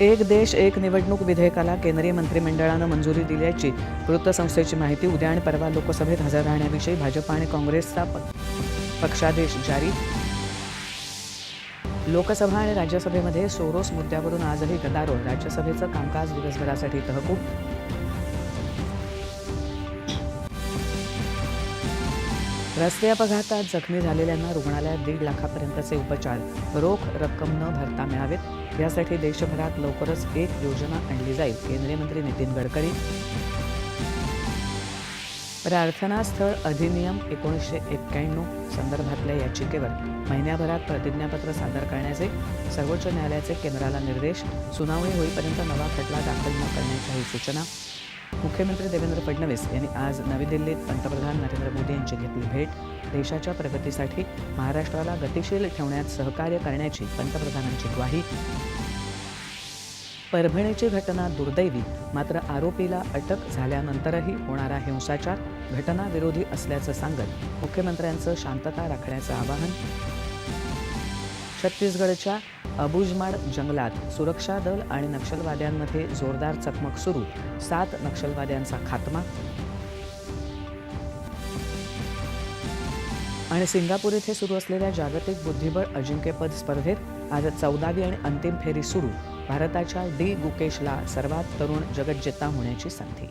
एक देश एक निवडणूक विधेयकाला केंद्रीय मंत्रिमंडळानं मंजुरी दिल्याची वृत्तसंस्थेची माहिती उद्या आणि परवा लोकसभेत हजर राहण्याविषयी भाजप आणि काँग्रेसचा प- पक्षादेश जारी. लोकसभा आणि राज्यसभेमध्ये सोरोस मुद्द्यावरून आजही गदारोळ. राज्यसभेचं कामकाज दिवसभरासाठी तहकूब रस्ते अपघातात जखमी झालेल्यांना रुग्णालयात दीड लाखापर्यंतचे उपचार. रोख रक्कम न भरता मिळावेत. यासाठी देशभरात लवकरच एक योजना आणली जाईल केंद्रीय मंत्री नितीन गडकरी. प्रार्थनास्थळ अधिनियम एकोणीसशे एक्क्याण्णव संदर्भातल्या याचिकेवर महिन्याभरात प्रतिज्ञापत्र सादर करण्याचे सर्वोच्च न्यायालयाचे केंद्राला निर्देश. सुनावणी होईपर्यंत नवा खटला दाखल न करण्याच्याही सूचना. मुख्यमंत्री देवेंद्र फडणवीस यांनी आज नवी दिल्लीत पंतप्रधान नरेंद्र मोदी यांची घेतली भेट. देशाच्या प्रगतीसाठी महाराष्ट्राला गतिशील ठेवण्यात सहकार्य करण्याची पंतप्रधानांची ग्वाही. परभणीची घटना दुर्दैवी मात्र आरोपीला अटक झाल्यानंतरही होणारा हिंसाचार घटनाविरोधी असल्याचं सांगत मुख्यमंत्र्यांचं शांतता राखण्याचं आवाहन. छत्तीसगडच्या अबुजमाड जंगलात सुरक्षा दल आणि नक्षलवाद्यांमध्ये जोरदार चकमक सुरू. सात नक्षलवाद्यांचा खात्मा. आणि सिंगापूर येथे सुरू असलेल्या जागतिक बुद्धिबळ अजिंक्यपद स्पर्धेत आज चौदावी आणि अंतिम फेरी सुरू. भारताच्या डी गुकेशला सर्वात तरुण जगज्जेता होण्याची संधी.